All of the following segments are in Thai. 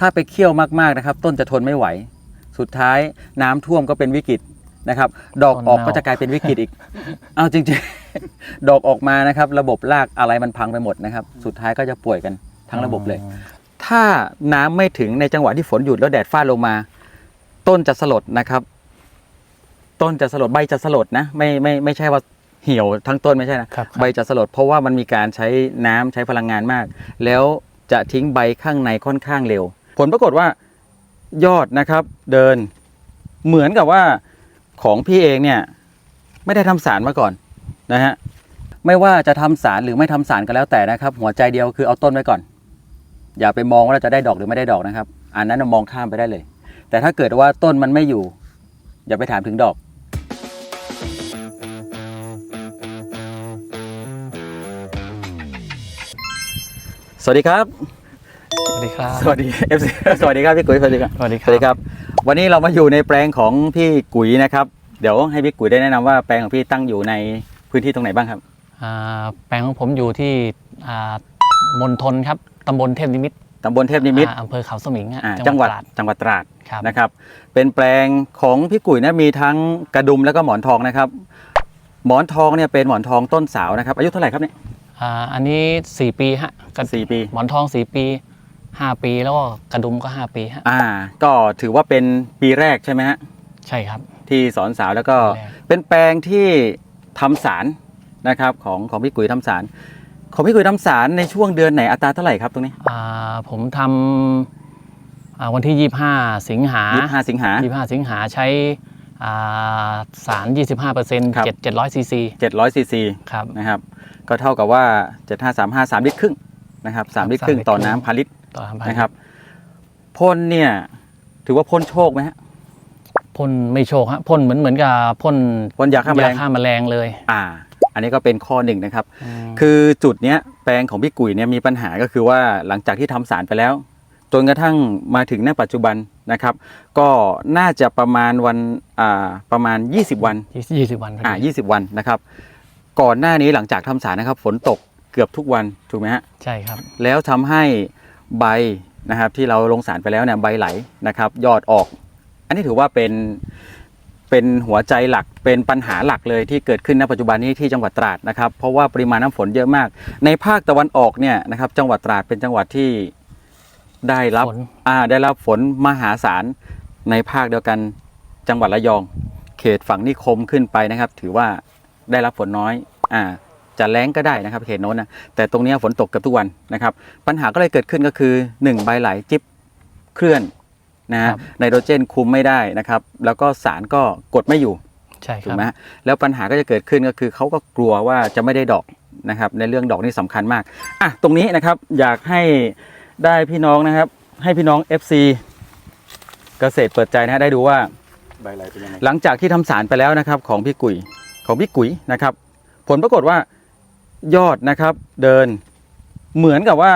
ถ้าไปเคี่ยวมากๆนะครับ ต้นจะทนไม่ไหว สุดท้ายน้ำท่วมก็เป็นวิกฤตนะครับ ดอกออกต้นเน่าก็จะกลายเป็นวิกฤตอีก เอาจริงๆ ดอกออกมานะครับ ระบบรากอะไรมันพังไปหมดนะครับ สุดท้ายก็จะป่วยกันทั้งระบบเลย ถ้าน้ำไม่ถึงในจังหวะที่ฝนหยุดแล้วแดดฟาดลงมา ต้นจะสลดนะครับ ต้นจะสลดใบจะสลดนะ ไม่ไม่ไม่ใช่ว่าเหี่ยวทั้งต้นไม่ใช่นะครับใบจะสลดเพราะว่ามันมีการใช้น้ำใช้พลังงานมาก แล้วจะทิ้งใบข้างในค่อนข้างเร็ว ผลปรากฏว่ายอดนะครับเดินเหมือนกับว่าของพี่เองเนี่ยไม่ได้ทำสารมาก่อนนะฮะไม่ว่าจะทำสารหรือไม่ทำสารก็แล้วแต่นะครับ หัวใจเดียวคือเอาต้นไว้ก่อน อย่าไปมองว่าเราจะได้ดอกหรือไม่ได้ดอกนะครับ อันนั้นมองข้ามไปได้เลย แต่ถ้าเกิดว่าต้นมันไม่อยู่ อย่าไปถามถึงดอกสวัสดีครับ วัสดีครับ สวัสดี FC สวัสดีครับพี่กุ๋ยสวัสดีครับสวัสดีคสวัสดีครับ วันนี้เรามาอยู่ในแปลงของพี่กุ๋ยนะครับ เดี๋ยวให้พี่กุ๋ยได้แนะนำว่าแปลงของพี่ตั้งอยู่ในพื้นที่ตรงไหนบ้างครับ อ่าแปลงของผมอยู่ที่อ่ามณฑลครับตำบลเทพนิมิตรตำบลเทพนิมิตรอ่าอำเภอเขาสมิงฮะอ่าจังหวัดตราดจังหวัดตราด ครับ นะครับเป็นแปลงของพี่กุ๋ยนะมีทั้งกระดุมแล้วก็หมอนทองนะครับ หมอนทองเนี่ยเป็นหมอนทองต้นสาวนะครับ อายุเท่าไหร่ครับเนี่ยอ่าอันนี้ 4 ปีฮะกระสี่ปี หมอนทอง 4 ปี 5 ปีแล้วก็กระดุมก็ 5 ปีฮะอ่า ก็ถือว่าเป็นปีแรกใช่ไหมฮะใช่ครับ ที่สอนสาวแล้วก็ปีแรก เป็นแปลงที่ทำสารนะครับของของพี่กุ๋ยทำสาร ของพี่กุ๋ยทำสารในช่วงเดือนไหนอัตราเท่าไหร่ครับตรงนี้อ่าผมทำอ่าวันที่ 25 สิงหายี่สิบห้าสิงหา 25 สิงหาใช้อ่าสาร 25เปอร์เซ็นต์ครับ 7 700ซีซี700ซีซีครับ นะครับ ก็เท่ากับว่า 7535 3ลิตรครึ่งนะครับ3ลิตรครึ่งสามลิตรต่อครึ่งน้ำพันลิตร ต่อทำนะครับพ่นเนี่ย ถือว่าพ่นโชคไหมฮะพ่นไม่โชคฮะพ่นเหมือนเหมือนกับพ่นพ่นยาฆ่าแมลงฆ่าแมลงเลย อ่า อันนี้ก็เป็นข้อหนึ่งนะครับมคือจุดเนี้ยแปลงของพี่กุ๋ยเนี่ยมีปัญหาก็คือว่าหลังจากที่ทำสารไปแล้ว จนกระทั่งมาถึงณปัจจุบันนะครับ ก็น่าจะประมาณวันอ่าประมาณ 20 วันยี่สิบวันพอดีอ่า20 วันนะครับ ก่อนหน้านี้หลังจากทำสารนะครับ ฝนตกเกือบทุกวันถูกไหมฮะใช่ครับ แล้วทำให้ ใบนะครับที่เราลงสารไปแล้วเนี่ยใบไหลนะครับ ยอดออก อันนี้ถือว่าเป็นเป็นหัวใจหลักเป็นปัญหาหลักเลยที่เกิดขึ้นณปัจจุบันนี้ที่จังหวัดตราดนะครับ เพราะว่าปริมาณน้ำฝนเยอะมาก ในภาคตะวันออกเนี่ยนะครับ จังหวัดตราดเป็นจังหวัดที่ได้รับฝนอ่าได้รับฝนมหาศาลในภาคเดียวกันจังหวัดระยอง เขตฝั่งนิคมขึ้นไปนะครับ ถือว่าได้รับฝนน้อยอ่า จะแล้งก็ได้นะครับเขตโน้นนะแต่ตรงเนี้ยฝนตกเกือบทุกวันนะครับ ปัญหาก็เลยเกิดขึ้นก็คือ 1 ใบไหลจิ๊บเคลื่อนนะฮะครับไนโตรเจนคุมไม่ได้นะครับ แล้วก็สารก็กดไม่อยู่ใช่คถูรักบไหมฮะแล้วปัญหาก็จะเกิดขึ้นก็คือเขาก็กลัวว่าจะไม่ได้ดอกนะครับ ในเรื่องดอกนี่สำคัญมากอะตรงนี้นะครับอยากให้ได้พี่น้องนะครับ ให้พี่น้อง FC เกษตรเปิดใจนะฮะได้ดูว่าใบไหลเป็นยังไงหลังจากที่ทำสารไปแล้วนะครับ ของพี่กุยของพี่กุยนะครับ ผลปรากฏว่า ยอดนะครับเดิน เหมือนกับว่า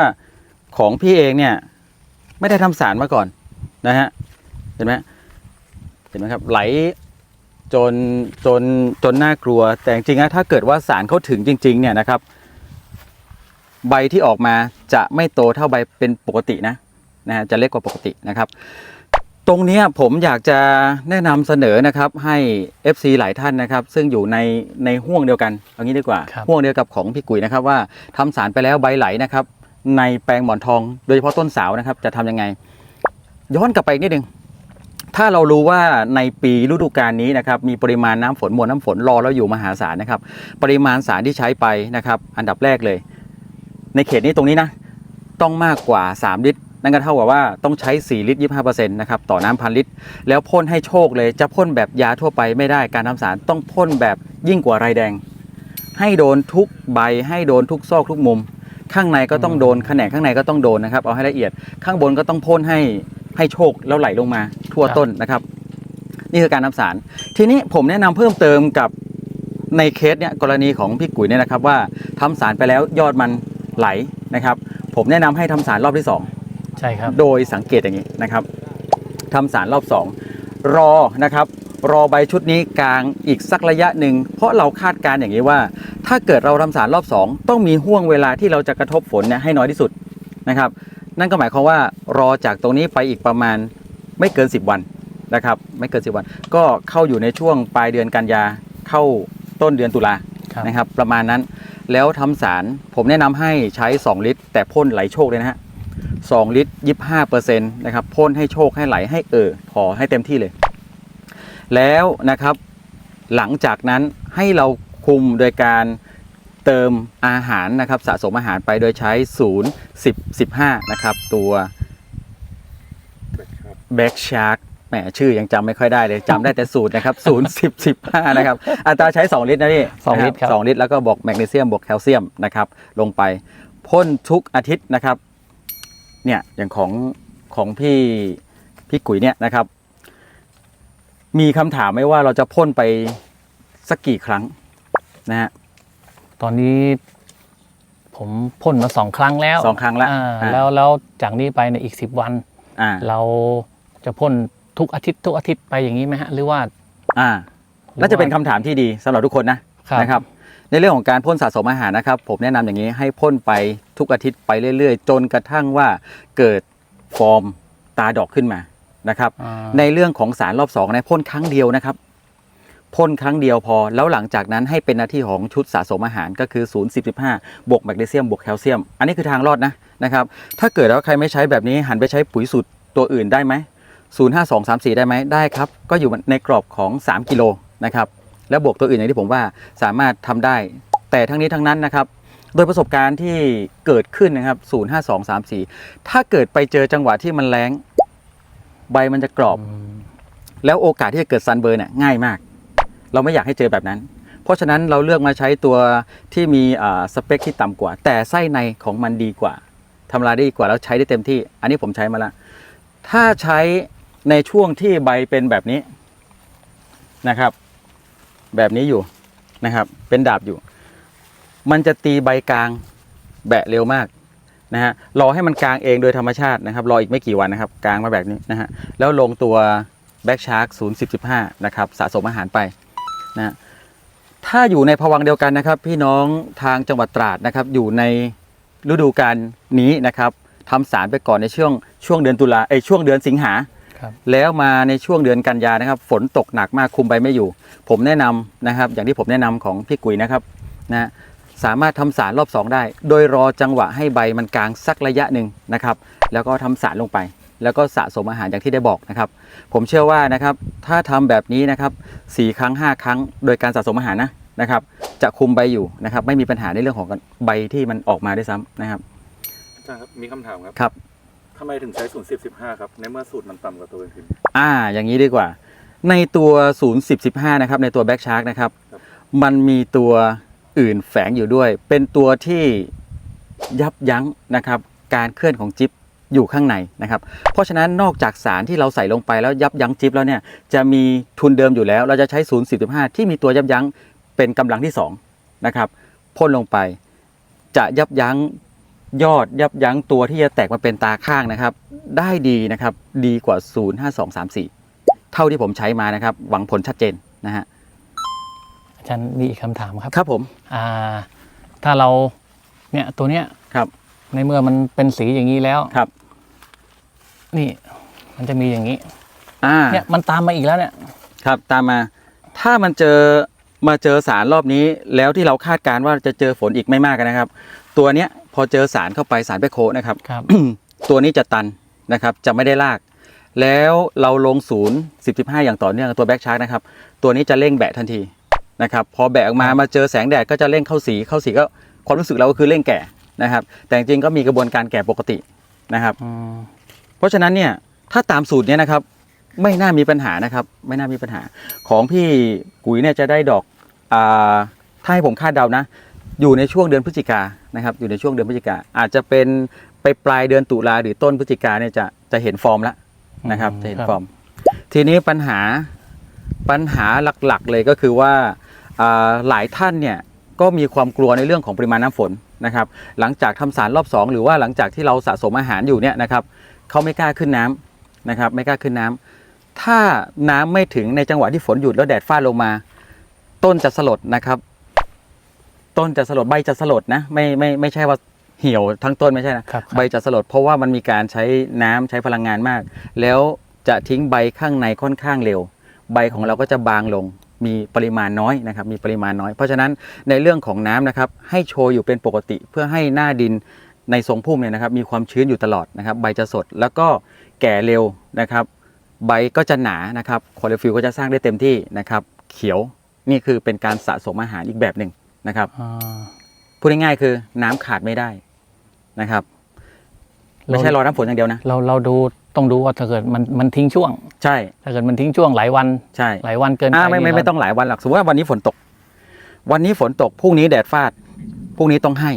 ของพี่เองเนี่ย ไม่ได้ทำสารมาก่อนนะฮะเห็นไหมเห็นไหมครับ ไหลจนจนจนน่ากลัว แต่จริงๆนะถ้าเกิดว่าสารเขาถึงจริง ๆ เนี่ยนะครับ ใบที่ออกมาจะไม่โตเท่าใบเป็นปกตินะนะฮะจะเล็กกว่าปกตินะครับ ตรงเนี้ยผมอยากจะแนะนำเสนอนะครับให้ FC หลายท่านนะครับ ซึ่งอยู่ในในห่วงเดียวกันเอางี้ดีกว่าครับ ห่วงเดียวกับของพี่กุ๋ยนะครับว่าทำสารไปแล้วใบไหลนะครับ ในแปลงหมอนทอง โดยเฉพาะต้นสาวนะครับ จะทำยังไง ย้อนกลับไปอีกนิดนึง ถ้าเรารู้ว่าในปีฤดูกาลนี้นะครับมีปริมาณน้ำฝนมวลน้ำฝนรอเราอยู่มหาศาลนะครับ ปริมาณสารที่ใช้ไปนะครับ อันดับแรกเลย ในเขตนี้ตรงนี้นะ ต้องมากกว่า 3 ลิตร นั่นก็เท่ากับว่าต้องใช้ 4 ลิตร 25%นะครับต่อน้ำพันลิตร แล้วพ่นให้โชคเลยจะพ่นแบบยาทั่วไปไม่ได้การทำสารต้องพ่นแบบยิ่งกว่าไรแดง ให้โดนทุกใบให้โดนทุกซอกทุกมุม ข้างในก็ต้องโดนแขนงข้างในก็ต้องโดนนะครับเอาให้ละเอียดข้างบนก็ต้องพ่นให้ให้โชคแล้วไหลลงมาทั่วครับต้นนะครับ นี่คือการทำสาร ทีนี้ผมแนะนำเพิ่มเติมกับในเคสเนี่ยกรณีของพี่กุ๋ยเนี่ยนะครับว่าทำสารไปแล้วยอดมันไหลนะครับ ผมแนะนำให้ทำสารรอบที่สอง ใช่ครับ โดยสังเกตอย่างนี้นะครับทำสารรอบ 2 รอนะครับ รอใบชุดนี้กลางอีกสักระยะหนึ่ง เพราะเราคาดการณ์อย่างนี้ว่า ถ้าเกิดเราทำสารรอบ 2 ต้องมีห่วงเวลาที่เราจะกระทบฝนเนี่ยให้น้อยที่สุดนะครับ นั่นก็หมายความว่ารอจากตรงนี้ไปอีกประมาณไม่เกิน 10 วันนะครับ ไม่เกิน 10 วัน ก็เข้าอยู่ในช่วงปลายเดือนกันยาเข้าต้นเดือนตุลานะครับ ประมาณนั้นแล้วทำสารผมแนะนำให้ใช้ 2 ลิตร แต่พ่นไหลโชคเลยนะฮะ 2 ลิตร 25เปอร์เซ็นต์นะครับพ่นให้โชคให้ไหลให้เออพอให้เต็มที่เลย แล้วนะครับหลังจากนั้นให้เราคุมโดยการเติมอาหารนะครับสะสมอาหารไปโดยใช้ 0 10 15 นะครับ ตัวแบ็กชาร์กแหมชื่อยังจำไม่ค่อยได้เลยจำได้แต่สูตรนะครับ 0 10 15 นะครับ อัตราใช้ 2 ลิตรนะพี่สองนะลิตรครับสองลิตรแล้วก็บวกแมกนีเซียมบวกแคลเซียมนะครับลงไปพ่นทุกอาทิตย์นะครับ เนี่ยอย่างของของพี่พี่กุ๋ยเนี่ยนะครับ มีคำถามไหมว่าเราจะพ่นไปสักกี่ครั้งนะฮะตอนนี้ผมพ่นมาสองครั้งแล้วสองครั้งแล้วอ่าอ่าแล้วแล้วจากนี้ไปในอีกสิบวัน อ่าเราจะพ่นทุกอาทิตย์ทุกอาทิตย์ไปอย่างนี้ไหมฮะหรือว่าอ่าแล้วจะเป็นคำถามที่ดีสำหรับทุกคนนะครับนะครับ ในเรื่องของการพ่นสะสมอาหารนะครับ ผมแนะนำอย่างนี้ให้พ่นไปทุกอาทิตย์ไปเรื่อยๆ จนกระทั่งว่าเกิดฟอร์มตาดอกขึ้นมานะครับอ่าในเรื่องของสารรอบสองนะพ่นครั้งเดียวนะครับพ่นครั้งเดียวพอ แล้วหลังจากนั้นให้เป็นหน้าที่ของชุดสะสมอาหารก็คือ0 10 15บวกแมกนีเซียมบวกแคลเซียม อันนี้คือทางรอดนะนะครับ ถ้าเกิดว่าใครไม่ใช้แบบนี้หันไปใช้ปุ๋ยสูตรตัวอื่นได้ไหม0 5 2 3 4 ได้ไหมได้ครับ ก็อยู่ในกรอบของ 3 กิโลนะครับ แล้วบวกตัวอื่นอย่างที่ผมว่าสามารถทำได้ แต่ทั้งนี้ทั้งนั้นนะครับ โดยประสบการณ์ที่เกิดขึ้นนะครับ0 5 2 3 4 ถ้าเกิดไปเจอจังหวะที่มันแรงใบมันจะกรอบอืมแล้วโอกาสที่จะเกิดซันเบิร์นเนี่ยง่ายมาก เราไม่อยากให้เจอแบบนั้น เพราะฉะนั้นเราเลือกมาใช้ตัวที่มีอ่าสเปคที่ต่ำกว่า แต่ไส้ในของมันดีกว่าทำลายได้ดีกว่าแล้วใช้ได้เต็มที่ อันนี้ผมใช้มาแล้วถ้าใช้ในช่วงที่ใบเป็นแบบนี้นะครับ แบบนี้อยู่นะครับ เป็นดาบอยู่ มันจะตีใบกลางแบะเร็วมากนะฮะรอให้มันกลางเองโดยธรรมชาตินะครับ รออีกไม่กี่วันนะครับ กลางมาแบบนี้นะฮะแล้วลงตัวแบ็กชาร์ก0 10 15นะครับสะสมอาหารไปนะถ้าอยู่ในภวังเดียวกันนะครับ พี่น้องทางจังหวัดตราดนะครับ อยู่ในฤดูกาลนี้นะครับทำสารไปก่อนในช่วงช่วงเดือนตุลาเอช่วงเดือนสิงหา แล้วมาในช่วงเดือนกันยานะครับ ฝนตกหนักมากคุมใบไม่อยู่ ผมแนะนำนะครับ อย่างที่ผมแนะนำของพี่กุยนะครับนะสามารถทำสารรอบ 2 ได้ โดยรอจังหวะให้ใบมันกลางสักระยะหนึ่งนะครับ แล้วก็ทำสารลงไป แล้วก็สะสมอาหารอย่างที่ได้บอกนะครับ ผมเชื่อว่านะครับ ถ้าทำแบบนี้นะครับสี่ครั้ง 5 ครั้ง โดยการสะสมอาหารนะนะครับ จะคุมใบอยู่นะครับ ไม่มีปัญหาในเรื่องของใบที่มันออกมาด้วยซ้ำนะครับอาจารย์ครับมีคำถามครับครับ ทำไมถึงใช้ศูนย์สิบสิบห้าครับ ในเมื่อสูตรมันต่ำกว่าตัวอื่น อ่า อย่างนี้ดีกว่า ในตัว 0 10 15 นะครับ ในตัวแบ็กชาร์กนะครับ ครับ มันมีตัวอื่นแฝงอยู่ด้วย เป็นตัวที่ยับยั้งนะครับ การเคลื่อนของจิ๊บอยู่ข้างในนะครับ เพราะฉะนั้นนอกจากสารที่เราใส่ลงไปแล้วยับยั้งจิ๊บแล้วเนี่ยจะมีทุนเดิมอยู่แล้ว เราจะใช้ 0 10 15 ที่มีตัวยับยั้งเป็นกำลังที่2นะครับพ่นลงไป จะยับยั้ง ยอดยับยั้งตัวที่จะแตกมาเป็นตาข้างนะครับ ได้ดีนะครับ ดีกว่า 0 5 2 3 4 เท่าที่ผมใช้มานะครับ หวังผลชัดเจนนะฮะอาจารย์มีอีกคำถามครับ ครับผมอ่าถ้าเราเนี่ยตัวเนี้ยครับ ในเมื่อมันเป็นสีอย่างนี้แล้วครับ นี่มันจะมีอย่างนี้อ่าเนี่ยมันตามมาอีกแล้วเนี่ยครับ ตามมาถ้ามันเจอมาเจอสารรอบนี้แล้วที่เราคาดการณ์ว่าจะเจอฝนอีกไม่มากนะครับ ตัวเนี้ย พอเจอสารเข้าไปสารแบคโคนะครับ ครับ ตัวนี้จะตันนะครับ จะไม่ได้ลาก แล้วเราลงศูนย์สิบสิบห้าอย่างต่อเนื่องตัวแบ็กชาร์กนะครับ ตัวนี้จะเร่งแบะทันทีนะครับ พอแบะออกมามาเจอแสงแดดก็จะเร่งเข้าสีเข้าสีก็ความรู้สึกเราก็คือเร่งแก่นะครับ แต่จริงๆก็มีกระบวนการแก่ปกตินะครับอืมเพราะฉะนั้นเนี่ยถ้าตามสูตรเนี้ยนะครับ ไม่น่ามีปัญหานะครับ ไม่น่ามีปัญหา ของพี่กุ๋ยเนี่ยจะได้ดอกอ่าถ้าให้ผมคาดเดานะ อยู่ในช่วงเดือนพฤศจิกานะครับอยู่ในช่วงเดือนพฤศจิกาอาจจะเป็นไปปลายเดือนตุลาหรือต้นพฤศจิกาเนี่ยจะจะเห็นฟอร์มแล้วนะครับจะเห็นฟอร์ม ทีนี้ปัญหาปัญหาหลักๆเลยก็คือว่าอ่าหลายท่านเนี่ยก็มีความกลัวในเรื่องของปริมาณน้ำฝนนะครับ หลังจากทำสารรอบ 2 หรือว่าหลังจากที่เราสะสมอาหารอยู่เนี่ยนะครับเขาไม่กล้าขึ้นน้ำนะครับไม่กล้าขึ้นน้ำถ้าน้ำไม่ถึงในจังหวะที่ฝนหยุดแล้วแดดฟ้าลงมา ต้นจะสลดนะครับ ต้นจะสลดใบจะสลดนะไม่ไม่ไม่ใช่ว่าเหี่ยวทั้งต้นไม่ใช่นะครับ ใบจะสลดเพราะว่ามันมีการใช้น้ำใช้พลังงานมาก แล้วจะทิ้งใบข้างในค่อนข้างเร็ว ใบของเราก็จะบางลงมีปริมาณน้อยนะครับมีปริมาณน้อย เพราะฉะนั้นในเรื่องของน้ำนะครับให้โชยอยู่เป็นปกติเพื่อให้หน้าดินในทรงพุ่มเนี่ยนะครับมีความชื้นอยู่ตลอดนะครับใบจะสดแล้วก็แก่เร็วนะครับ ใบก็จะหนานะครับคอเลฟิลก็จะสร้างได้เต็มที่นะครับเขียวนี่คือเป็นการสะสมอาหารอีกแบบหนึ่ง นะครับอ่าพูดง่ายๆคือน้ำขาดไม่ได้นะครับ ไม่ใช่รอน้ำฝนอย่างเดียวนะ เราเราดูต้องดูว่าถ้าเกิดมันมันทิ้งช่วง ใช่ ถ้าเกิดมันทิ้งช่วงหลายวันใช่หลายวันเกินอ่าไปไม่ไม่นี่ไม่ต้องหลายวันหรอกสมมติว่าวันนี้ฝนตก วันนี้ฝนตกพรุ่งนี้แดดฟาดพรุ่งนี้ต้องให้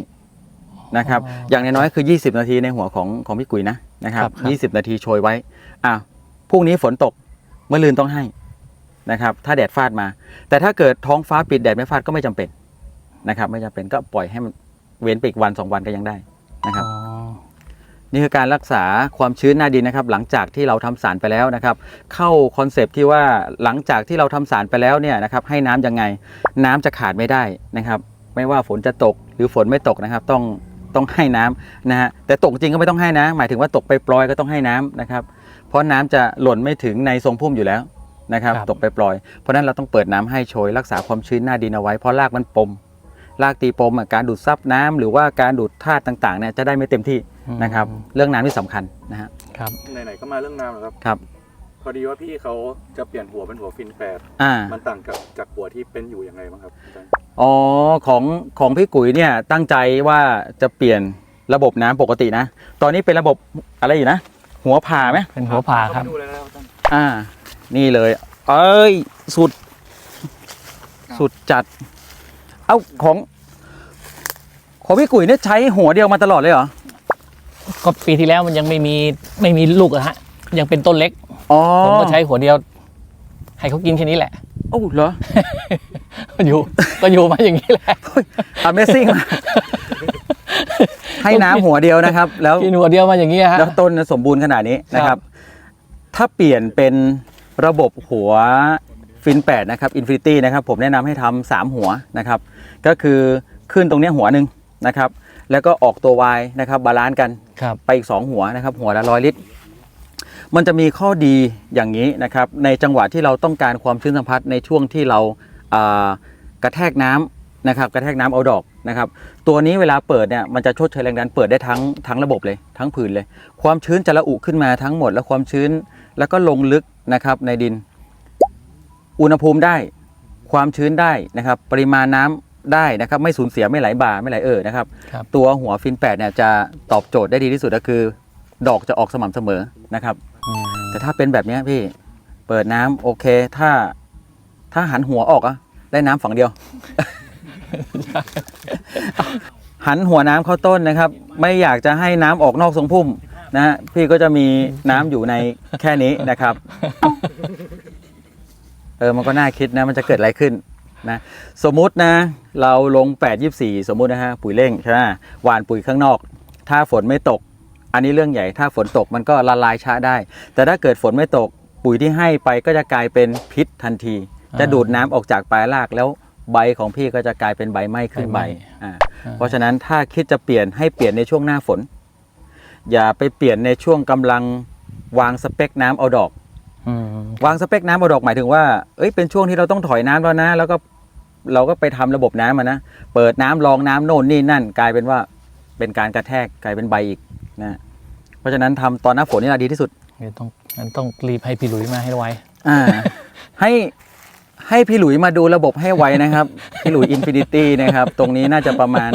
นะครับ อย่างน้อยๆคือ 20 นาทีในหัวของของพี่กุยนะนะครับ 20 นาทีโชยไว้อ่าพรุ่งนี้ฝนตกเมื่อลืนต้องให้นะครับ ถ้าแดดฟาดมา แต่ถ้าเกิดท้องฟ้าปิดแดดไม่ฟาดก็ไม่จำเป็น นะครับ ไม่จำเป็นก็ปล่อยให้มันเว้นไปอีกวันสองวันก็ยังได้นะครับอ๋อนี่คือการรักษาความชื้นหน้าดินนะครับ หลังจากที่เราทำสารไปแล้วนะครับ เข้าคอนเซปต์ที่ว่าหลังจากที่เราทำสารไปแล้วเนี่ยนะครับ ให้น้ำยังไง น้ำจะขาดไม่ได้นะครับ ไม่ว่าฝนจะตกหรือฝนไม่ตกนะครับ ต้องต้องให้น้ำนะฮะแต่ตกจริงก็ไม่ต้องให้นะ หมายถึงว่าตกไปปลอยๆก็ต้องให้น้ำนะครับ เพราะน้ำจะหล่นไม่ถึงในทรงพุ่มอยู่แล้วนะครับ ตกไปปลอยๆเพราะฉะนั้นเราต้องเปิดน้ำให้โชยรักษาความชื้นหน้าดินเอาไว้เพราะรากมันปม รากตีปมอะการดูดซับน้ำหรือว่าการดูดธาตุต่างๆเนี่ยจะได้ไม่เต็มที่นะครับ เรื่องน้ำที่สำคัญนะฮะครับไหนๆก็มาเรื่องน้ำแล้วครับครับ พอดีว่าพี่เขาจะเปลี่ยนหัวเป็นหัวฟินแปดอ่ามันต่างกับจากหัวที่เป็นอยู่ยังไงบ้างครับอาจารย์อ๋อของของพี่กุ๋ยเนี่ยตั้งใจว่าจะเปลี่ยนระบบน้ำปกตินะ ตอนนี้เป็นระบบอะไรอยู่นะ หัวผ่าไหมเป็นหัวผ่าครับเขไปดูเลยนะครับอาจารย์อ่า นี่เลย เอ้ย สุด สุดจัด เอ้าของ ของพี่กุ๋ยเนี่ยใช้หัวเดียวมาตลอดเลยเหรอ ก็ปีที่แล้วมันยังไม่มีไม่มีลูกอะฮะ ยังเป็นต้นเล็กอ๋อผมก็ใช้หัวเดียว ให้เขากินแค่นี้แหละ โอ้าเหรอ อยู่ก็อยู่มาอย่างนี้แหละ Amazing มากให้น้ำหัวเดียวนะครับ แล้วกินหัวเดียวมาอย่างนี้ฮะแล้วต้นสมบูรณ์ขนาดนี้นะคครัรับบถ้าเปลี่ยนเป็นระบบหัวฟิน8นะครับอินฟินิตี้นะครับ ผมแนะนำให้ทำสามหัวนะครับ ก็คือขึ้นตรงเนี้ยหัวหนึ่งนะครับ แล้วก็ออกตัว Y นะครับบาลานซ์กันครับไปอีก 2 หัวนะครับ หัวละร้อยลิตร มันจะมีข้อดีอย่างนี้นะครับ ในจังหวะที่เราต้องการความชื้นสัมผัสในช่วงที่เราอ่ากระแทกน้ำนะครับ กระแทกน้ำเอาดอกนะครับ ตัวนี้เวลาเปิดเนี่ยมันจะชดเชยแรงดันเปิดได้ทั้งทั้งระบบเลยทั้งผืนเลย ความชื้นจะระอุขึ้นมาทั้งหมด และความชื้นแล้วก็ลงลึกนะครับในดิน อุณหภูมิได้ความชื้นได้นะครับ ปริมาณน้ำ ได้นะครับไม่สูญเสียไม่ไหลบ่าไม่ไหลเอ่อนะครับ ครับ ตัวหัวฟินแปดเนี่ยจะตอบโจทย์ได้ดีที่สุดก็คือ ดอกจะออกสม่ำเสมอนะครับ อืมแต่ถ้าเป็นแบบเนี้ยพี่เปิดน้ำโอเค ถ้าถ้าหันหัวออกอะได้น้ำฝั่งเดียว หันหัวน้ำเข้าต้นนะครับ ไม่อยากจะให้น้ำออกนอกทรงพุ่มนะฮะพี่ก็จะมีน้ำอยู่ในแค่นี้นะครับ เออมันก็น่าคิดนะมันจะเกิดอะไรขึ้น นะสมมุตินะเราลง 8 24 สมมุตินะฮะปุ๋ยเร่งใช่ไหมหวานปุ๋ยข้างนอก ถ้าฝนไม่ตก อันนี้เรื่องใหญ่ถ้าฝนตกมันก็ละลายช้าได้ แต่ถ้าเกิดฝนไม่ตกปุ๋ยที่ให้ไปก็จะกลายเป็นพิษทันที จะดูดน้ำออกจากปลายรากแล้วใบของพี่ก็จะกลายเป็นใบไหม้ขึ้นใบอ่าเพราะฉะนั้นถ้าคิดจะเปลี่ยนให้เปลี่ยนในช่วงหน้าฝน อย่าไปเปลี่ยนในช่วงกำลังวางสเปคน้ำเอาดอกอืม วางสเปคน้ำเอาดอกหมายถึงว่าเอ้ยเป็นช่วงที่เราต้องถอยน้ำแล้วนะ แล้วก็เราก็ไปทำระบบน้ำมานะ เปิดน้ำรองน้ำโน่นนี่นั่น กลายเป็นว่าเป็นการกระแทกกลายเป็นใบอีกนะเพราะฉะนั้นทำตอนหน้าฝนนี่แหละดีที่สุดเดี๋ยวต้องงั้นต้องรีบให้พี่หลุยมาให้ไวอ่าให้ให้พี่หลุยมาดูระบบให้ไวนะครับ พี่หลุยอินฟินิตี้นะครับ ตรงนี้น่าจะประมาณ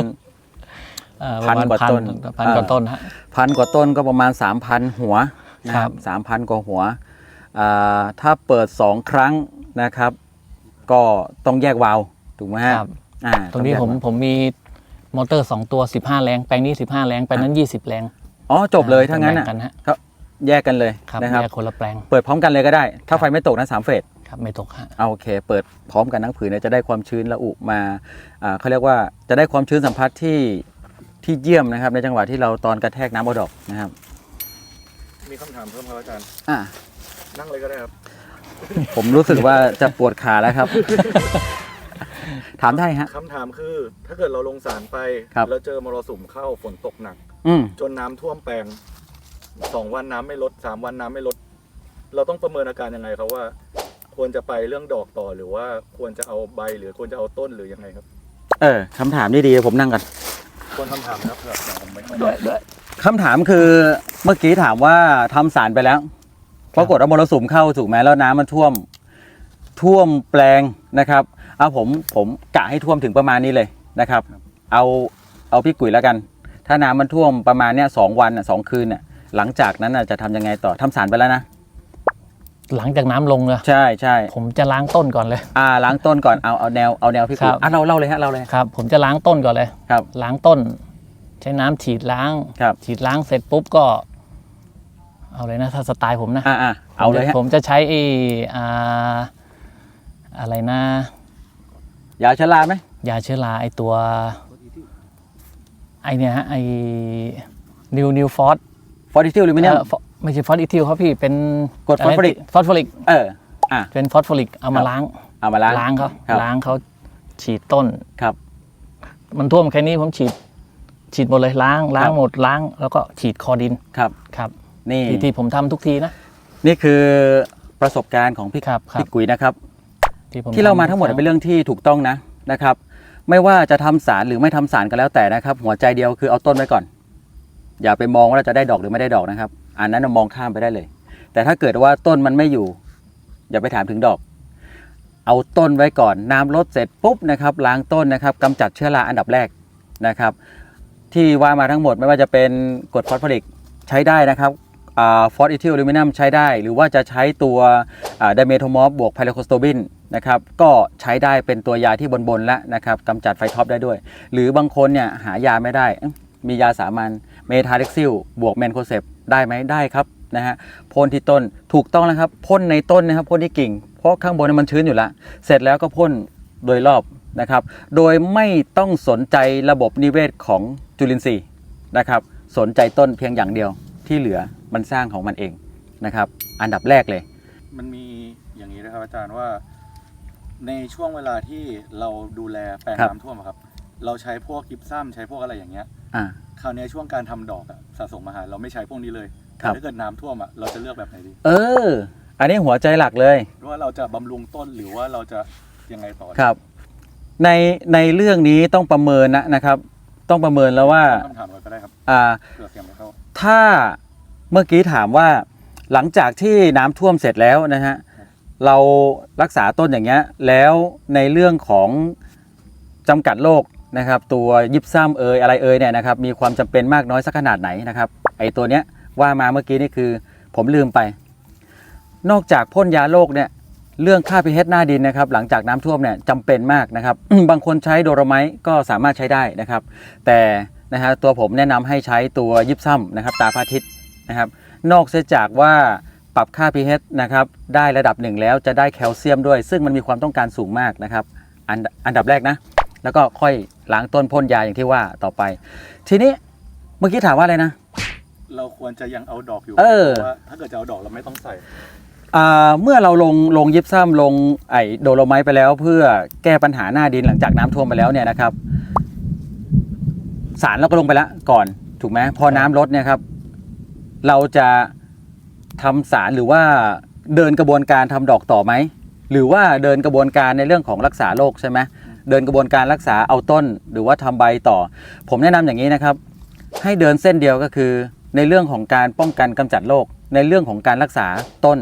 เอ่อพันประมณกว่าต้นพันกว่าต้นฮะพันกว่าต้นก็ประมาณ3,000หัวนะครับสามพันกว่าหัวอ่า ถ้าเปิด 2 ครั้งนะครับ ก็ต้องแยกวาล์วถูกไหมฮะครับอ่าตรงนี้อแยกผมวาล์วผมมีมอเตอร์ 2 ตัว 15 แรง แปลงนี้ 15 แรงแปลงนั้น 20 แรงอ๋อจบเลยถ้างั้นแบ่อะงกันฮะก็แยกกันเลยครับนะครับ แยกคนละแปลงเปิดพร้อมกันเลยก็ได้ ถ้าไฟไม่ตกนะสามเฟส ครับไม่ตกฮะ เอาโอเค เปิดพร้อมกันทั้งผืนเนี่ยจะได้ความชื้นระอุมาอ่าเขาเรียกว่าจะได้ความชื้นสัมผัสที่ที่เยี่ยมนะครับ ในจังหวะที่เราตอนกระแทกน้ำเอาดอกนะครับ มีคำถามเพิ่มครับอาจารย์ อ่า นั่งเลยก็ได้ครับ ผมรู้สึกว่าจะปวดขาแล้วครับ ถามได้ฮะ คำถามคือ ถ้าเกิดเราลงสารไปครับ แล้วเจอมรสุมเข้าฝนตกหนัก อืม จนน้ำท่วมแปลงสองวันน้ำไม่ลดสามวันน้ำไม่ลด เราต้องประเมินอาการยังไงครับว่า ควรจะไปเรื่องดอกต่อหรือว่าควรจะเอาใบหรือควรจะเอาต้นหรือยังไงครับเออคำถามนี่ดีผมนั่งก่อนควรคำถามนะครับเผื่อผมไม่ด้วยด้วยคำถามคือเมื่อกี้ถามว่าทำสารไปแล้ว ปรากฏว่ามรสุมเข้าถูกไหมแล้วน้ำมันท่วมท่วมแปลงนะครับ เอาผมผมกะให้ท่วมถึงประมาณนี้เลยนะครับ เอาเอาพี่กุ๋ยแล้วกัน ถ้าน้ำมันท่วมประมาณเนี้ยสองวันน่ะสองคืนน่ะหลังจากนั้นน่ะจะทำยังไงต่อทำสารไปแล้วนะหลังจากน้ำลงเลยใช่ใช่ผมจะล้างต้นก่อนเลย อ่าล้างต้นก่อนเอาเอาแนวเอาแนวพี่กุ๋ยครับอะเราเล่าเลยฮะเราเลยครับ ผมจะล้างต้นก่อนเลยครับ ล้างต้น ใช้น้ำฉีดล้างครับฉีดล้างเสร็จปุ๊บก็ เอาเลยนะถ้าสไตล์ผมนะอ่าอ่าเอาเลยฮะผมจะใช้ไอ้อ่าอะไรนะยาชะลาไหมยาเชื้อราไอตัวไอเนี่ยฮะไอนิวนิวฟอสฟอร์ติทิลหรือไม่เนี่ย ไม่ใช่ฟอสอีทิลครับพี่เป็นกรดฟอสฟอริกฟอสฟอริกเอออะ เป็นฟอสฟอริกเอามาล้างเอามาล้างล้างเขาครับล้างเขาฉีดต้น ครับ มันท่วมแค่นี้ผมฉีด ฉีดหมดเลยล้างล้าคงรับ หมดล้าง แล้วก็ฉีดคอดินครับ ครับ นี่ที่ที่ผมทำทุกทีนะ นี่คือประสบการณ์ของพี่ครับครับ พี่กุ๋ยนะครับที่ผมที่เรามาทำทั้งหมดทุกคเป็นเรื่องที่ถูกต้องนะนะครับ ไม่ว่าจะทำสารหรือไม่ทำสารก็แล้วแต่นะครับ หัวใจเดียวคือเอาต้นไว้ก่อน อย่าไปมองว่าเราจะได้ดอกหรือไม่ได้ดอกนะครับ อันนั้นนะมองข้ามไปได้เลย แต่ถ้าเกิดว่าต้นมันไม่อยู่ อย่าไปถามถึงดอก เอาต้นไว้ก่อน น้ำลดเสร็จปุ๊บนะครับล้างต้นนะครับกำจัดเชื้อราอันดับแรกนะครับ ที่ว่ามาทั้งหมดไม่ว่าจะเป็นกรดฟอสฟอริกใช้ได้นะครับ ฟอสอิทิลอลูมิเนียมใช้ได้ หรือว่าจะใช้ตัวไดเมโทมอฟบวกไพโลโคสโตบินนะครับก็ใช้ได้เป็นตัวยาที่บนๆแล้วนะครับกำจัดไฟท็อปได้ด้วย หรือบางคนเนี่ยหายาไม่ได้ มียาสามัญเมทาเล็กซิลบวกแมนโคเซปได้ไหมได้ครับนะฮะพ่นที่ต้นถูกต้องแล้วครับพ่นในต้นนะครับพ่นที่กิ่ง เพราะข้างบนมันชื้นอยู่แล้ว เสร็จแล้วก็พ่นโดยรอบนะครับ โดยไม่ต้องสนใจระบบนิเวศของจุลินทรีย์นะครับ สนใจต้นเพียงอย่างเดียวที่เหลือ มันสร้างของมันเองนะครับ อันดับแรกเลย มันมีอย่างนี้นะครับอาจารย์ว่า ในช่วงเวลาที่เราดูแลแปลงครับ น้ำท่วมอะครับ เราใช้พวกกิฟซัมใช้พวกอะไรอย่างเงี้ย อ่า คราวเนี้ยช่วงการทำดอกอะสะสมอาหารเราไม่ใช้พวกนี้เลยครับแต่ถ้าเกิดน้ำท่วมอะเราจะเลือกแบบไหนดีเออ อันนี้หัวใจหลักเลยว่าเราจะบำรุงต้นหรือว่าเราจะยังไงต่อครับ ในในเรื่องนี้ต้องประเมินนะนะครับ ต้องประเมินแล้วว่าคำถามก่อนก็ได้ครับอ่าเผื่อเสียงไม่เข้าถ้า เมื่อกี้ถามว่าหลังจากที่น้ำท่วมเสร็จแล้วนะฮะเรารักษาต้นอย่างเงี้ยแล้วในเรื่องของจำกัดโรคนะครับ ตัวยิบซ้ำเอยอะไรเอยเนี่ยนะครับมีความจำเป็นมากน้อยสักขนาดไหนนะครับไอตัวเนี้ยว่ามาเมื่อกี้นี่คือผมลืมไป นอกจากพ่นยาโรคเนี่ยเรื่องค่า pH หน้าดินนะครับ หลังจากน้ำท่วมเนี่ยจำเป็นมากนะครับ บางคนใช้โดรไมต์ก็สามารถใช้ได้นะครับ แต่นะฮะตัวผมแนะนำให้ใช้ตัวยิบซ้ำนะครับ ตาพระอาทิตย์ นะครับ นอกเสียจากว่าปรับค่า pH นะครับได้ระดับหนึ่งแล้วจะได้แคลเซียมด้วย ซึ่งมันมีความต้องการสูงมากนะครับอันอันดับแรกนะ แล้วก็ค่อยล้างต้นพ่นยาอย่างที่ว่าต่อไป ทีนี้เมื่อกี้ถามว่าอะไรนะ เราควรจะยังเอาดอกอยู่เออ พราะว่าถ้าเกิดจะเอาดอกเราไม่ต้องใส่ อ่าเมื่อเราลงลงยิบซ้ำลงไอโดโลไมต์ไปแล้ว เพื่อแก้ปัญหาหน้าดินหลังจากน้ำท่วมไปแล้วเนี่ยนะครับ สารเราก็ลงไปแล้วก่อนถูกไหมพอน้ำลดเนี่ยครับ เราจะทำสารหรือว่าเดินกระบวนการทำดอกต่อไหม หรือว่าเดินกระบวนการในเรื่องของรักษาโรคใช่ไหมเดินกระบวนการรักษาเอาต้น หรือว่าทำใบต่อ ผมแนะนำอย่างนี้นะครับ ให้เดินเส้นเดียวก็คือ ในเรื่องของการป้องกันกำจัดโรคในเรื่องของการรักษาต้น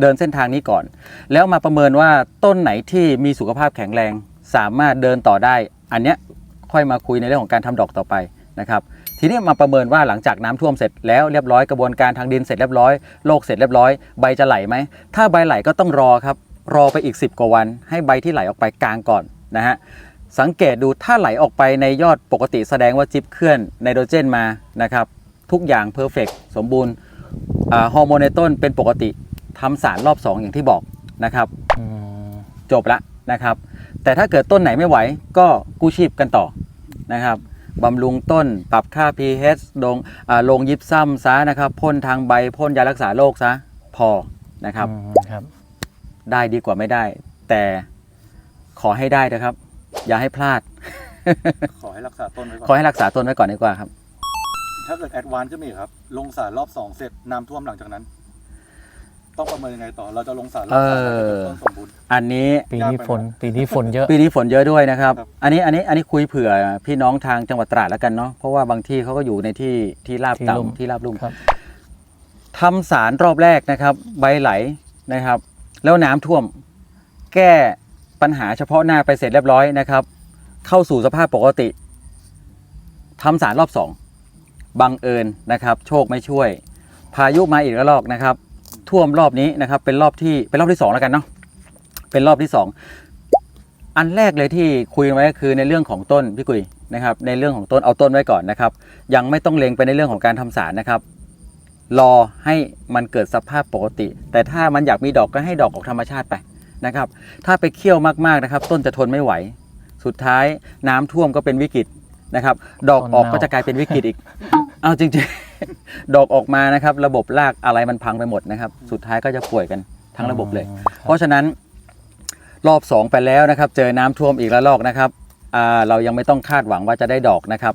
เดินเส้นทางนี้ก่อน แล้วมาประเมินว่าต้นไหนที่มีสุขภาพแข็งแรง สามารถเดินต่อได้ อันเนี้ยค่อยมาคุยในเรื่องของการทำดอกต่อไปนะครับ ทีนี้มาประเมินว่าหลังจากน้ำท่วมเสร็จแล้วเรียบร้อยกระบวนการทางดินเสร็จเรียบร้อยโรคเสร็จเรียบร้อยใบจะไหลไหมถ้าใบไหลก็ต้องรอครับรอไปอีก 10 กว่าวัน ให้ใบที่ไหลออกไปกลางก่อนนะฮะสังเกตดูถ้าไหลออกไปในยอดปกติแสดงว่าจิ๊บเคลื่อนไนโตรเจนมานะครับทุกอย่างเพอร์เฟกสมบูรณ์อาฮอร์โมนในต้นเป็นปกติทำสารรอบ 2 อย่างที่บอกนะครับอืมจบละนะครับ แต่ถ้าเกิดต้นไหนไม่ไหวก็กู้ชีพกันต่อนะครับ บำรุงต้น ปรับค่า pH ลงอ่าลงยิบซ้ำซะนะครับพ่นทางใบพ่นยารักษาโรคซะพอนะครับอืมครับ ได้ดีกว่าไม่ได้ แต่ขอให้ได้นะครับ อย่าให้พลาด ขอให้รักษาต้นไว้ก่ขออนให้รักษาต้นไว้ก่อนดีกว่าครับ ถ้าเกิดแอดวานซ์ขึ้นมาอีกครับ ลงสารรอบสองเสร็จน้ำท่วมหลังจากนั้น ต้องประเมินยังไงต่อ เราจะลงสารรอบสามเออต้นสมบูรณ์ อันนี้ปีนี้ฝนปีนี้ฝนเยอะ ปีนี้ฝนเยอะด้วยนะครับ ครับ อันนี้อันนี้อันนี้คุยเผื่อพี่น้องทางจังหวัดตราดแล้วกันเนาะเพราะว่าบางที่เขาก็อยู่ในที่ที่ราบที่ลุ่ม ต่ำที่ราบลุ่มครับ ทำสารรอบแรกนะครับ ใบไหลนะครับ แล้วน้ำท่วม แก้ปัญหาเฉพาะหน้าไปเสร็จเรียบร้อยนะครับ เข้าสู่สภาพปกติทำสารรอบสองบังเอิญนะครับ โชคไม่ช่วย พายุมาอีกระลอกนะครับ ท่วมรอบนี้นะครับ เป็นรอบที่เป็นรอบที่สองแล้วกันเนาะเป็นรอบที่สองอันแรกเลยที่คุยไว้ก็คือในเรื่องของต้นพี่กุยนะครับ ในเรื่องของต้นเอาต้นไว้ก่อนนะครับ ยังไม่ต้องเล็งไปในเรื่องของการทำสารนะครับ รอให้มันเกิดสภาพปกติ แต่ถ้ามันอยากมีดอกก็ให้ดอกออกธรรมชาติไปนะครับ ถ้าไปเคี่ยวมากๆนะครับ ต้นจะทนไม่ไหว สุดท้ายน้ำท่วมก็เป็นวิกฤตนะครับ ดอกออกก็จะกลายเป็นวิกฤตอีก เอาจริงๆ ดอกออกมานะครับ ระบบรากอะไรมันพังไปหมดนะครับ สุดท้ายก็จะป่วยกันทั้งระบบเลยอืมเพราะฉะนั้นรอบสองไปแล้วนะครับ เจอน้ำท่วมอีกระลอกนะครับอ่าเรายังไม่ต้องคาดหวังว่าจะได้ดอกนะครับ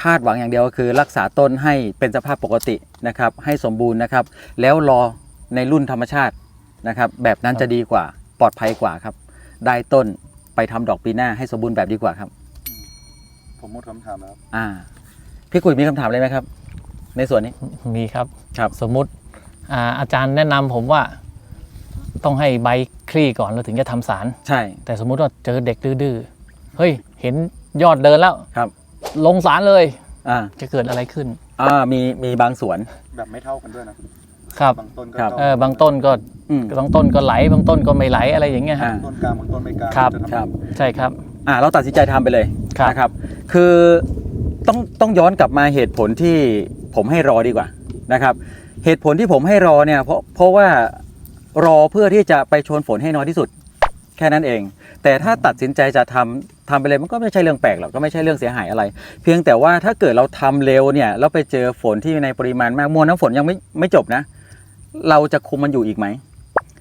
คาดหวังอย่างเดียวก็คือ รักษาต้นให้เป็นสภาพปกตินะครับ ให้สมบูรณ์นะครับ แล้วรอในรุ่นธรรมชาตินะครับ แบบนั้นจะดีกว่าปลอดภัยกว่าครับ ได้ต้นไปทำดอกปีหน้าให้สมบูรณ์แบบดีกว่าครับ ผมหมดคำถามแล้วครับอ่าพี่กุยมีคำถามอะไรไหมครับ ในส่วนนี้ มีครับ ครับ สมมุติอ่าอาจารย์แนะนำผมว่าต้องให้ใบคลี่ก่อนแล้วถึงจะทำสาร ใช่แต่สมมุติว่าเจอเด็กดื้อๆเฮ้ย เห็นยอดเดินแล้ว ครับ ลงสารเลย อ่าจะเกิดอะไรขึ้น อ่ามีมีบางส่วนแบบไม่เท่ากันด้วยนะครับบางต้นก็ครับเท่าเออบางต้นก็อืม บางต้นก็ไหลบางต้นก็ไม่ไหลอะไรอย่างเงี้ยฮะ อ่า ต้นกลางบางต้นไม่กลางครับ จะทำครับ ใช่ครับ อ่าเราตัดสินใจทำไปเลยครับ นะครับ คือต้องต้องย้อนกลับมาเหตุผลที่ ผมให้รอดีกว่านะครับ เหตุผลที่ผมให้รอเนี่ยเพราะเพราะว่ารอเพื่อที่จะไปชนฝนให้น้อยที่สุด แค่นั้นเอง แต่ถ้าตัดสินใจจะทำทำไปเลยมันก็ไม่ใช่เรื่องแปลกหรอกก็ไม่ใช่เรื่องเสียหายอะไร เพียงแต่ว่าถ้าเกิดเราทำเร็วเนี่ยแล้วไปเจอฝนที่ในปริมาณมากมวลน้ำฝนยังไม่ไม่จบนะ เราจะคุมมันอยู่อีกไหม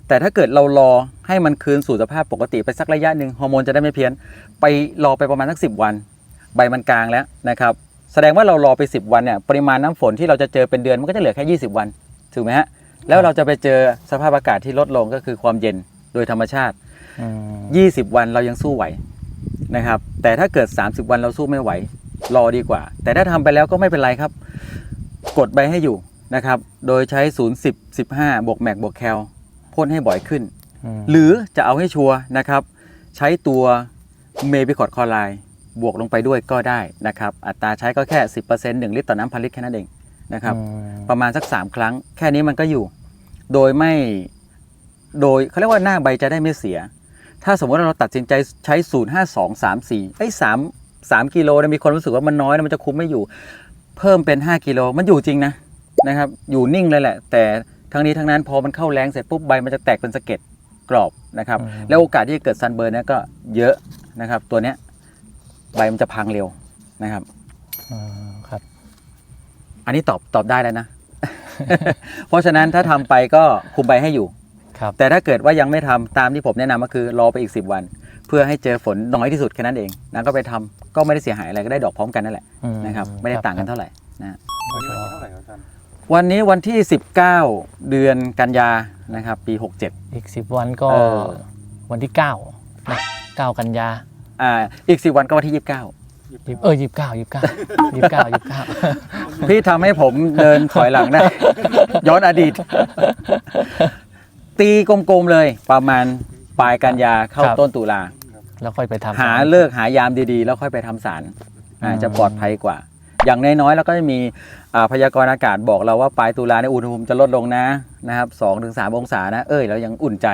แต่ถ้าเกิดเรารอให้มันคืนสู่สภาพปกติไปสักระยะหนึ่งฮอร์โมนจะได้ไม่เพี้ยน ไปรอไปประมาณสักสิบวัน ใบมันกลางแล้วนะครับ แสดงว่าเรารอไป 10 วันเนี่ยปริมาณน้ำฝนที่เราจะเจอเป็นเดือนมันก็จะเหลือแค่ 20 วันถูกไหมฮะแล้วเราจะไปเจอสภาพอากาศที่ลดลงก็คือความเย็นโดยธรรมชาติอืม20 วันเรายังสู้ไหวนะครับ แต่ถ้าเกิด 30 วันเราสู้ไม่ไหว รอดีกว่า แต่ถ้าทำไปแล้วก็ไม่เป็นไรครับ กดใบให้อยู่นะครับ โดยใช้ 0 10 15 บวกแมกบวกแคลพ่นให้บ่อยขึ้นอืมหรือจะเอาให้ชัวร์นะครับ ใช้ตัวเมบิคอดคอไล บวกลงไปด้วยก็ได้นะครับ อัตราใช้ก็แค่ 10% 1 ลิตรต่อน้ำพันลิตรแค่นั้นเองนะครับอืมประมาณสัก 3 ครั้ง แค่นี้มันก็อยู่ โดยไม่โดยเขาเรียกว่าหน้าใบจะได้ไม่เสีย ถ้าสมมติว่าเราตัดสินใจใช้ 0 5 2 3 4ไอ้สามสามกิโลเนี่ยมีคนรู้สึกว่ามันน้อยนะมันจะคุมไม่อยู่ เพิ่มเป็น 5กิโลมันอยู่จริงนะนะครับอยู่นิ่งเลยแหละ แต่ทั้งนี้ทั้งนั้นพอมันเข้าแรงเสร็จปุ๊บใบมันจะแตกเป็นสะเก็ดกรอบนะครับอืมแล้วโอกาสที่จะเกิดซันเบิร์นเนี่ยก็เยอะนะครับตัวเนี้ย ใบมันจะพังเร็วนะครับอืมครับ อันนี้ตอบตอบได้แล้วนะ เพราะฉะนั้นถ้าทำไปก็คุมใบให้อยู่ ครับ แต่ถ้าเกิดว่ายังไม่ทำตามที่ผมแนะนำก็คือรอไปอีก 10 วัน เพื่อให้เจอฝนน้อยที่สุดแค่นั้นเองนะก็ไปทำก็ไม่ได้เสียหายอะไรก็ได้ดอกพร้อมกันนั่นแหละอืนะครับไม่ได้ต่างกันเท่าไหร่นะ วันนี้วันที่เท่าไหร่ครับอาจารย์วันนี้วันที่ 19 เดือนกันยานะครับปี 67 อีกสิบวันก็เออ วันที่เก้านะเก้ากันยา อ่าอีก10วันก็วันที่29ยี่เออยี่สิบเก้ายี่สิบเก้ายี่สิบเก้ายี่สิบเก้าพี่ทำให้ผมเดินถอยหลังได้ ย้อนอดีต ตีกลมๆเลยประมาณปลายกันยาเข้าต้นตุลา แล้วค่อยไปทำหาเลิกหายามดีๆ แล้วค่อยไปทำสารอ่าอืมจะปลอดภัยกว่า อย่างน้อยๆแล้วก็จะมีอ่าพยากรณ์อากาศบอกเราว่าปลายตุลาในยอุณหภูมิจะลดลงนะนะครับสองถึงสามองศานะ เอ้ยเรายังอุ่นใจ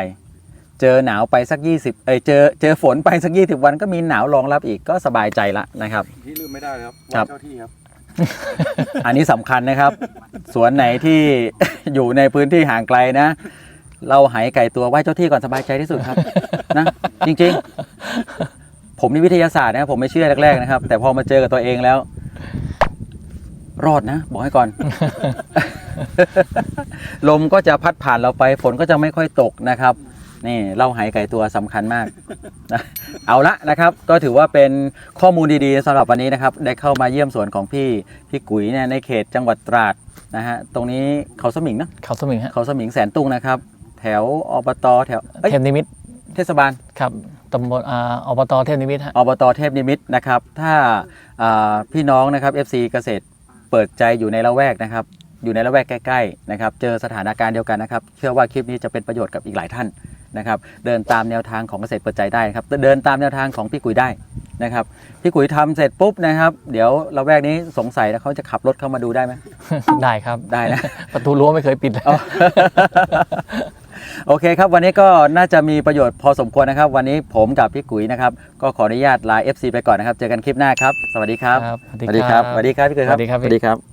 เจอหนาวไปสัก 20เอ้ยเจอเจอฝนไปสัก 20 วันก็มีหนาวรองรับอีกก็สบายใจละนะครับ ที่ลืมไม่ได้เลยครับครับไหว้เจ้าที่ครับ อันนี้สำคัญนะครับ สวนไหนที่ อยู่ในพื้นที่ห่างไกลนะ เราหายไก่ตัวไหว้เจ้าที่ก่อนสบายใจที่สุดครับ นะ จริงๆ ผมนี่วิทยาศาสตร์นะครับผมไม่เชื่อแรกๆนะครับ แต่พอมาเจอกับตัวเองแล้ว รอดนะ บอกให้ก่อน ลมก็จะพัดผ่านเราไป ฝนก็จะไม่ค่อยตกนะครับ นี่เล่าหายไก่ตัวสำคัญมากนะเอาละนะครับ ก็ถือว่าเป็นข้อมูลดีๆสำหรับวันนี้นะครับ ได้เข้ามาเยี่ยมสวนของพี่พี่กุ๋ยเนี่ยในเขตจังหวัดตราดนะฮะตรงนี้เขาสมิงเนอะเขาสมิงฮะเขาสมิงแสนตุ้งนะครับ แถวอบตแถวเอ้ยเทพนิมิตรเทศบาลครับตำบลอ่าอบตเทพนิมิตรฮะอบตเทพนิมิตรนะครับ ถ้าอ่าพี่น้องนะครับ FC เกษตรเปิดใจอยู่ในละแวกนะครับ อยู่ในละแวกใกล้ๆนะครับ เจอสถานการณ์เดียวกันนะครับ เชื่อว่าคลิปนี้จะเป็นประโยชน์กับอีกหลายท่าน นะครับเดินตามแนวทางของเกษตรเปิดใจได้นะครับเดินตามแนวทางของพี่กุยได้นะครับพี่กุยทำเสร็จปุ๊บนะครับเดี๋ยวละแวกนี้สงสัยแล้วเขาจะขับรถเข้ามาดูได้ไหมได้ครับได้นะประตูรั้วไม่เคยปิดเลยอ๋อโอเคครับ วันนี้ก็น่าจะมีประโยชน์พอสมควรนะครับ วันนี้ผมกับพี่กุ๋ยนะครับ ก็ขออนุญาตลา FC ไปก่อนนะครับ เจอกันคลิปหน้าครับ สวัสดีครับครับสวัสดีครับ สวัสดีครับพี่กุ๋ยครับ สวัสดีครับสวัสดีครับ